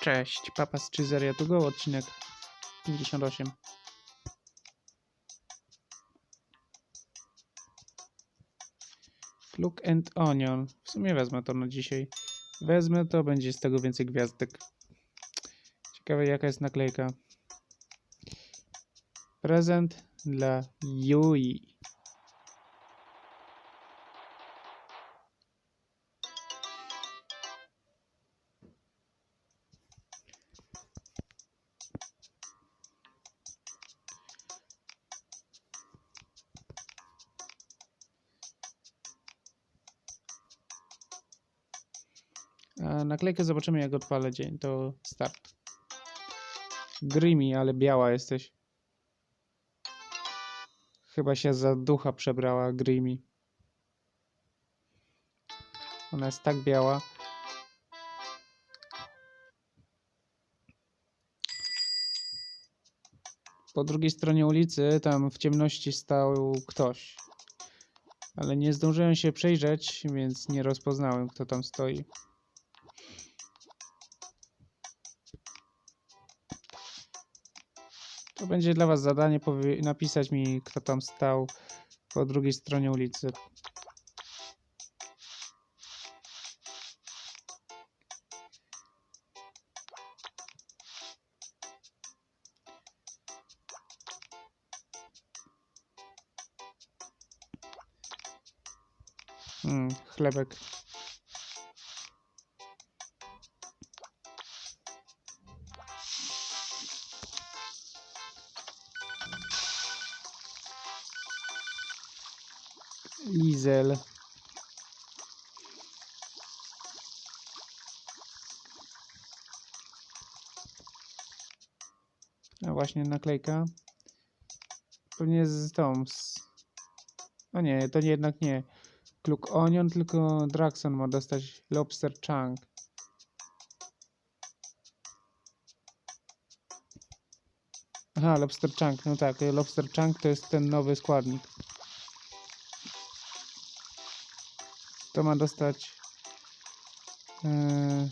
Cześć, Papa z Czyzeria to go, odcinek 58. Look and Onion. W sumie wezmę to na dzisiaj. Wezmę to, będzie z tego więcej gwiazdek. Ciekawe jaka jest naklejka. Prezent dla Yui. Naklejkę zobaczymy jak odpalę dzień. To start. Grimy, ale biała jesteś. Chyba się za ducha przebrała Grimy. Ona jest tak biała. Po drugiej stronie ulicy, tam w ciemności stał ktoś. Ale nie zdążyłem się przejrzeć, więc nie rozpoznałem, kto tam stoi. To będzie dla Was zadanie napisać mi, kto tam stał po drugiej stronie ulicy. Mm, chlebek. Lizel. A właśnie naklejka. Pewnie z tą. Z... Nie, to nie, jednak nie. Kluk Onion, tylko Draxon ma dostać Lobster Chunk. Aha, Lobster Chunk, no tak, Lobster Chunk to jest ten nowy składnik. To ma dostać. Yy...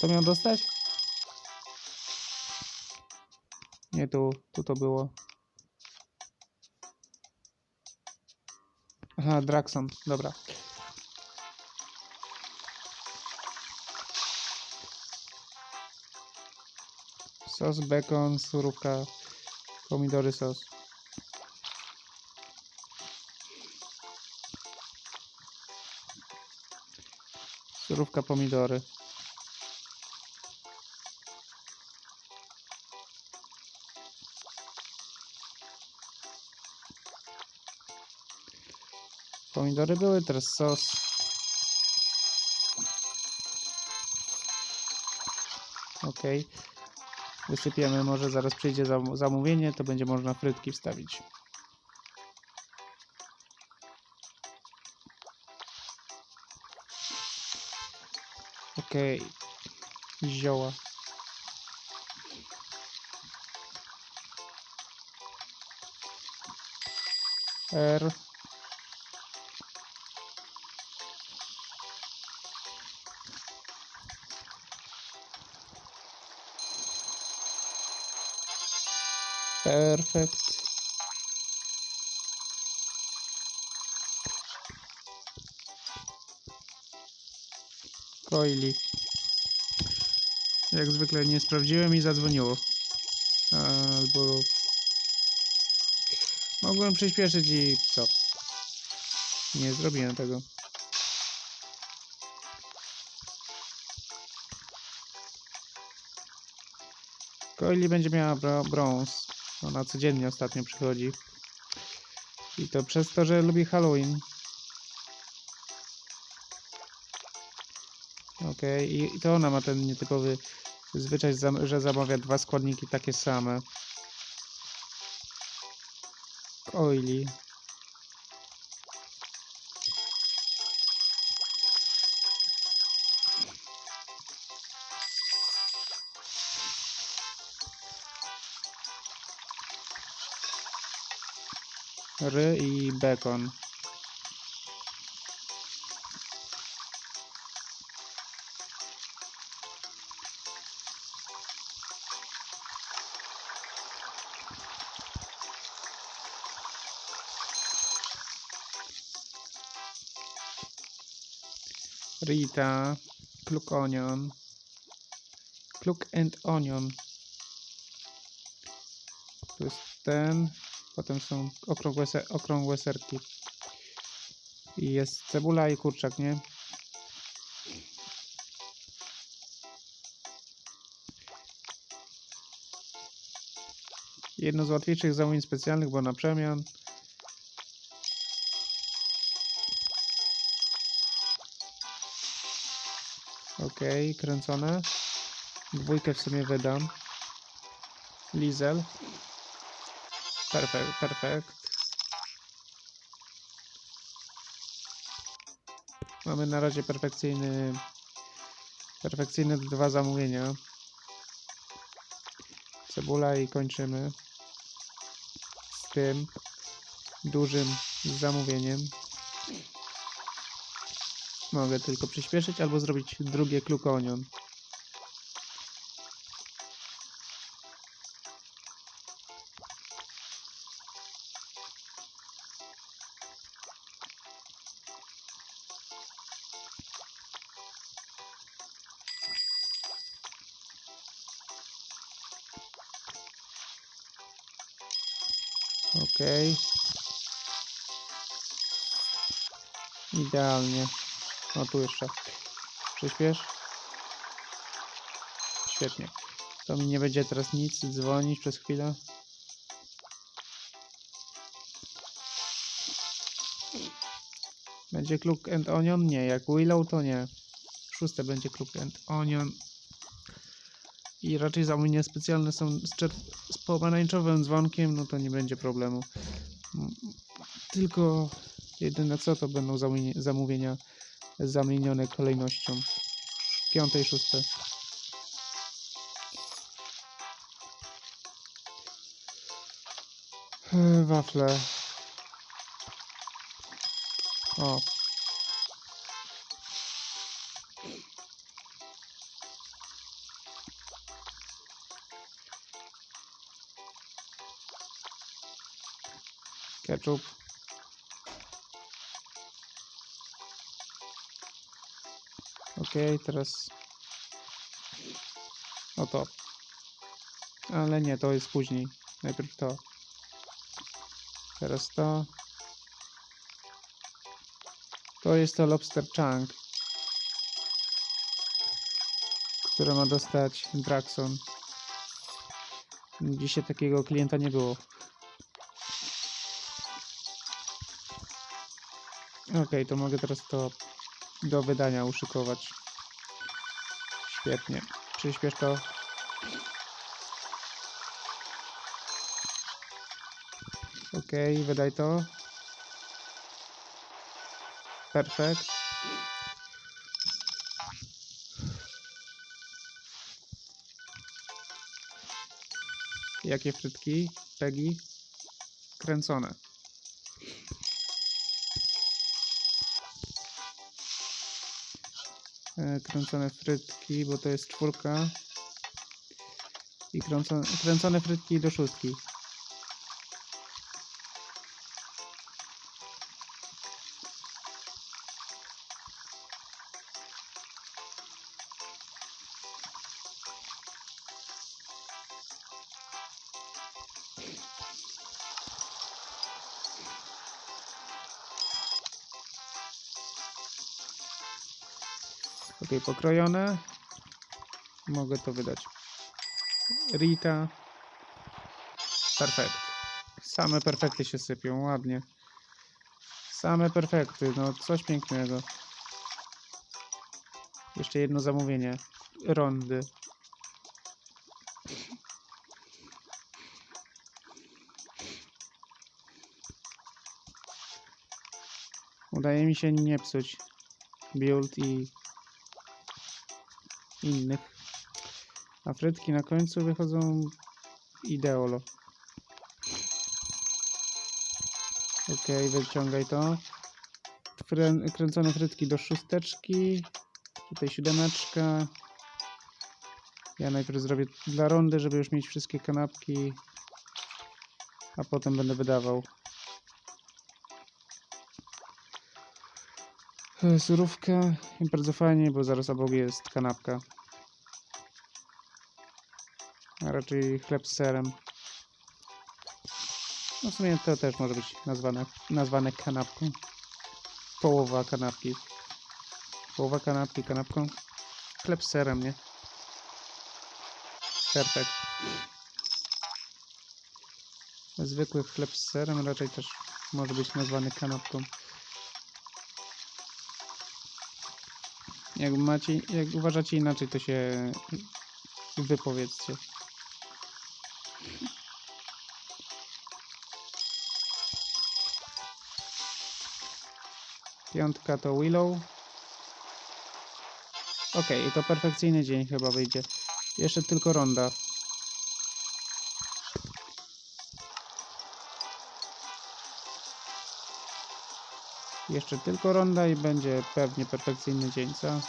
To miał dostać? Nie tu, tu to było. Aha, Draxon, dobra. Sos, bekon, surówka, pomidory, sos. Surówka, pomidory. Pomidory były, teraz sos. Okej. Wysypiemy, może zaraz przyjdzie zam- zamówienie, to będzie można frytki wstawić. Okej. Zioła. R. Perfekt. Coili. Jak zwykle nie sprawdziłem i zadzwoniło. Albo... Mogłem przyspieszyć i co? Nie zrobiłem tego. Coili będzie miała brąz. Ona codziennie ostatnio przychodzi. I to przez to, że lubi Halloween. Okej, i, i to ona ma ten nietypowy zwyczaj, że zamawia dwa składniki takie same. Coili. Ry i bekon. Rita, Kluk Onion, Kluk and Onion. Tu jest ten, potem są okrągłe, se, okrągłe serki. I jest cebula i kurczak, nie? Jedno z łatwiejszych zamówień specjalnych, bo na przemian. Okej, kręcone. Dwójkę w sumie wydam. Lizel. Perfekt, perfekt. Mamy na razie perfekcyjny, perfekcyjne dwa zamówienia. Cebula i kończymy z tym dużym zamówieniem. Mogę tylko przyspieszyć albo zrobić drugie klukonion. Okej. Idealnie. No tu jeszcze. Przyspiesz. Świetnie. To mi nie będzie teraz nic dzwonić przez chwilę. Będzie Kluk and Onion? Nie. Jak Willow to nie. Szóste będzie Kluk and Onion. I raczej zamówienia specjalne są z, z pomarańczowym dzwonkiem, no to nie będzie problemu. Tylko jedyne co to będą zamówienia, zamówienia zamienione kolejnością. Piąte i szóste. Eee, Wafle. O. Ketchup. Okej, teraz o to. Ale nie, to jest później. Najpierw to. Teraz to. To jest to Lobster Chunk, które ma dostać Draxon. Dzisiaj takiego klienta nie było. Okej, to mogę teraz to do wydania uszykować. Świetnie. Przyspiesz to. Okej, wydaj to. Perfekt. Jakie frytki? Pegi? Kręcone. Kręcone frytki, bo to jest czwórka. I kręcone, kręcone frytki do szóstki. Ok, pokrojone. Mogę to wydać. Rita. Perfekt. Same perfekty się sypią, ładnie. Same perfekty, no coś pięknego. Jeszcze jedno zamówienie. Rondy. Udaje mi się nie psuć build i innych. A frytki na końcu wychodzą ideolo. Okej, wyciągaj to. Frę, kręcone frytki do szósteczki. Tutaj siódemeczka. Ja najpierw zrobię dla rondy, żeby już mieć wszystkie kanapki. A potem będę wydawał. E, Surówka. I bardzo fajnie, bo zaraz obok jest kanapka. A raczej chleb z serem. No w sumie to też może być nazwane, nazwane kanapką. Połowa kanapki. Połowa kanapki kanapką. Chleb z serem, nie? Perfekt. Zwykły chleb z serem raczej też może być nazwany kanapką. Jak macie, jak uważacie inaczej, to się wypowiedzcie. Piątka to Willow. Okej, to perfekcyjny dzień chyba wyjdzie. Jeszcze tylko ronda. Jeszcze tylko ronda i będzie pewnie perfekcyjny dzień, co?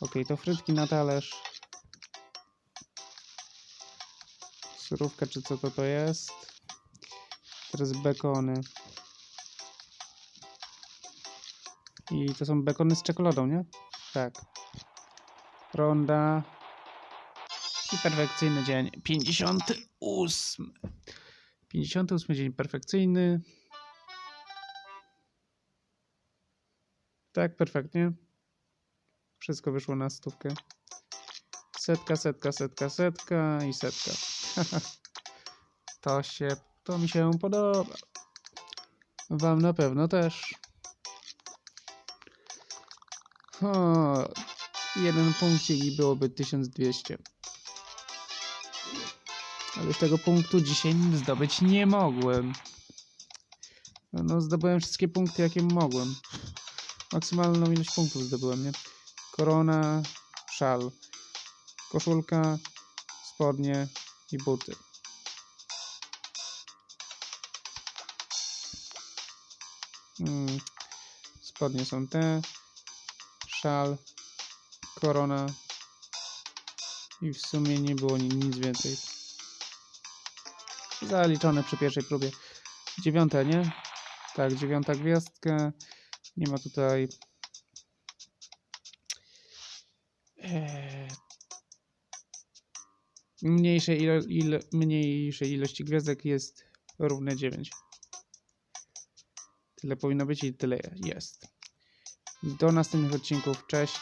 Okej, to frytki na talerz. Surówka, czy co to to jest? Teraz bekony. I to są bekony z czekoladą, nie? Tak. Ronda. I perfekcyjny dzień. 58. 58 dzień perfekcyjny. Tak, perfektnie. Wszystko wyszło na stówkę. Setka, setka, setka, setka i setka. to się, to mi się podoba. Wam na pewno też. O, jeden punkcik i byłoby 1200. Tego punktu dzisiaj zdobyć nie mogłem. No, no zdobyłem wszystkie punkty, jakie mogłem. Maksymalną ilość punktów zdobyłem, nie? Korona, szal, koszulka, spodnie i buty. Mm, spodnie są te, szal, korona i w sumie nie było ni- nic więcej. Zaliczone przy pierwszej próbie. Dziewiąta, nie? Tak, dziewiąta gwiazdka. Nie ma tutaj Eee, mniejszej, ilo, ilo, mniejszej ilości gwiazdek jest równe 9. Tyle powinno być i tyle jest. Do następnych odcinków. Cześć.